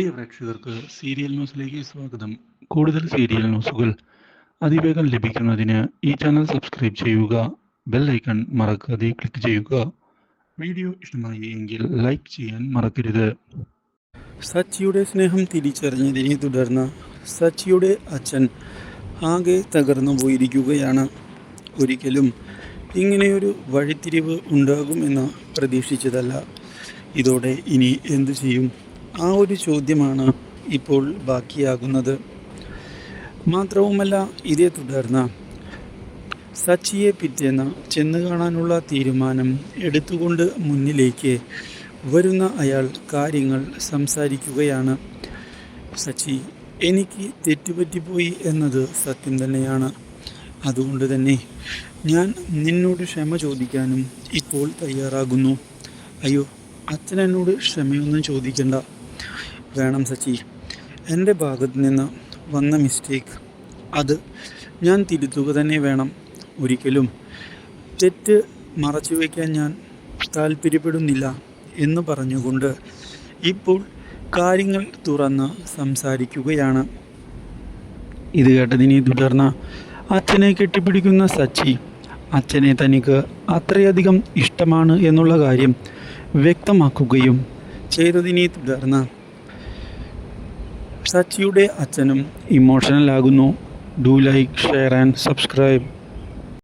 പ്രിയ പ്രേക്ഷകർക്ക് സീരിയൽ ന്യൂസിലേക്ക് സ്വാഗതം. കൂടുതൽ സീരിയൽ ന്യൂസുകൾ അതിവേഗം ലഭിക്കുന്നതിന് ഈ ചാനൽ സബ്സ്ക്രൈബ് ചെയ്യുക ബെൽ ഐക്കൺ മറക്കാതെ ക്ലിക്ക് ചെയ്യുക. വീഡിയോ ഇഷ്ടമായി എങ്കിൽ ലൈക്ക് ചെയ്യാൻ മറക്കരുത്. സച്ചിയുടെ സ്നേഹം തിരിച്ചറിഞ്ഞതിനെ തുടർന്ന് സച്ചിയുടെ അച്ഛൻ ആകെ തകർന്നു പോയിരിക്കുകയാണ്. ഒരിക്കലും ഇങ്ങനെയൊരു വഴിത്തിരിവ് ഉണ്ടാകുമെന്ന് പ്രതീക്ഷിച്ചതല്ല. ഇതോടെ ഇനി എന്തു ചെയ്യും? ആ ഒരു ചോദ്യമാണ് ഇപ്പോൾ ബാക്കിയാകുന്നത്. മാത്രവുമല്ല ഇതേ തുടർന്ന് സച്ചിയെ പിറ്റേന്ന് ചെന്ന് കാണാനുള്ള തീരുമാനം എടുത്തുകൊണ്ട് മുന്നിലേക്ക് വരുന്ന അയാൾ കാര്യങ്ങൾ സംസാരിക്കുകയാണ്. സച്ചി എനിക്ക് തെറ്റുപറ്റിപ്പോയി എന്നത് സത്യം തന്നെയാണ്. അതുകൊണ്ട് തന്നെ ഞാൻ നിന്നോട് ക്ഷമ ചോദിക്കാനും ഇപ്പോൾ തയ്യാറാകുന്നു. അയ്യോ അച്ഛൻ എന്നോട് ക്ഷമയൊന്നും ചോദിക്കണ്ട. വേണം സച്ചി. എന്റെ ഭാഗത്ത് നിന്ന് വന്ന മിസ്റ്റേക്ക് അത് ഞാൻ തിരുത്തുക തന്നെ വേണം ഒരിക്കലും. തെറ്റ് മറച്ചു വയ്ക്കാൻ ഞാൻ താല്പര്യപ്പെടുന്നില്ല എന്ന് പറഞ്ഞുകൊണ്ട് ഇപ്പോൾ കാര്യങ്ങൾ തുറന്ന് സംസാരിക്കുകയാണ്. ഇത് കേട്ടതിനെ തുടർന്ന് അച്ഛനെ കെട്ടിപ്പിടിക്കുന്ന സച്ചി അച്ഛനെ തനിക്ക് അത്രയധികം ഇഷ്ടമാണ് എന്നുള്ള കാര്യം വ്യക്തമാക്കുകയും ചെയ്തതിനെ തുടർന്ന് സച്ചിയുടെ അച്ഛനും ഇമോഷണൽ ആകുന്നു do like share and subscribe.